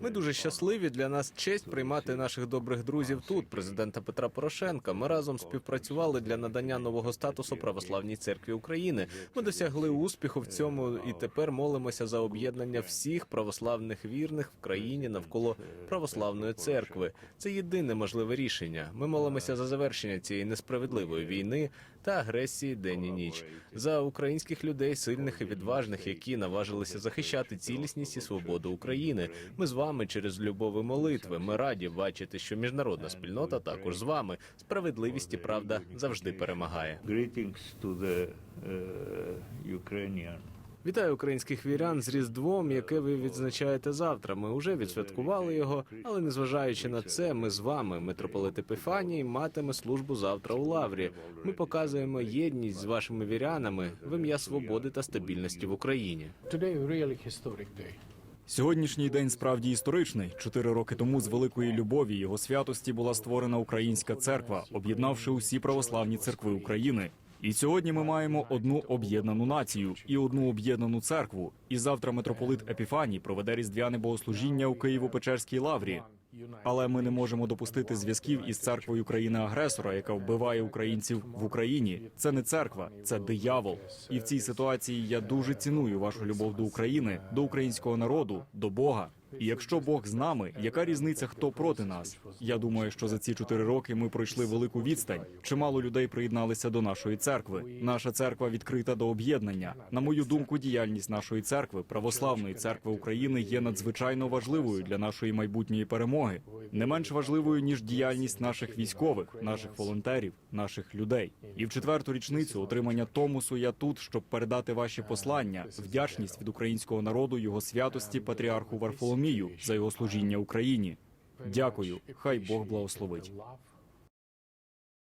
Ми дуже щасливі. Для нас честь приймати наших добрих друзів тут, президента Петра Порошенка. Ми разом співпрацювали для надання нового статусу православній церкві України. Ми досягли успіху в цьому і тепер молимося за об'єднання всіх православних вірних в країні навколо православної церкви. Це єдине можливе рішення. Ми молимося за завершення цієї несправедливої війни та агресії день і ніч за українських людей, сильних і відважних, які наважилися захищати цілісність і свободу України. Ми з вами через любов молитви. Ми раді бачити, що міжнародна спільнота також з вами. Справедливість і правда завжди перемагає. Greetings to Ukrainian. Вітаю українських вірян з Різдвом, яке ви відзначаєте завтра. Ми вже відсвяткували його, але незважаючи на це, ми з вами, митрополит Епіфаній, матиме службу завтра у Лаврі. Ми показуємо єдність з вашими вірянами в ім'я свободи та стабільності в Україні. Сьогоднішній день справді історичний. Чотири роки тому з великої любові його святості була створена українська церква, об'єднавши усі православні церкви України. І сьогодні ми маємо одну об'єднану націю і одну об'єднану церкву. І завтра митрополит Епіфаній проведе різдвяне богослужіння у Києво-Печерській лаврі. Але ми не можемо допустити зв'язків із церквою країни-агресора, яка вбиває українців в Україні. Це не церква, це диявол. І в цій ситуації я дуже ціную вашу любов до України, до українського народу, до Бога. І якщо Бог з нами, яка різниця, хто проти нас? Я думаю, що за ці чотири роки ми пройшли велику відстань. Чимало людей приєдналися до нашої церкви. Наша церква відкрита до об'єднання. На мою думку, діяльність нашої церкви, православної церкви України, є надзвичайно важливою для нашої майбутньої перемоги, не менш важливою ніж діяльність наших військових, наших волонтерів, наших людей. І в четверту річницю отримання Томусу я тут, щоб передати ваші послання, вдячність від українського народу, його святості, патріарху Варфоломію за його служіння Україні. Дякую. Хай Бог благословить.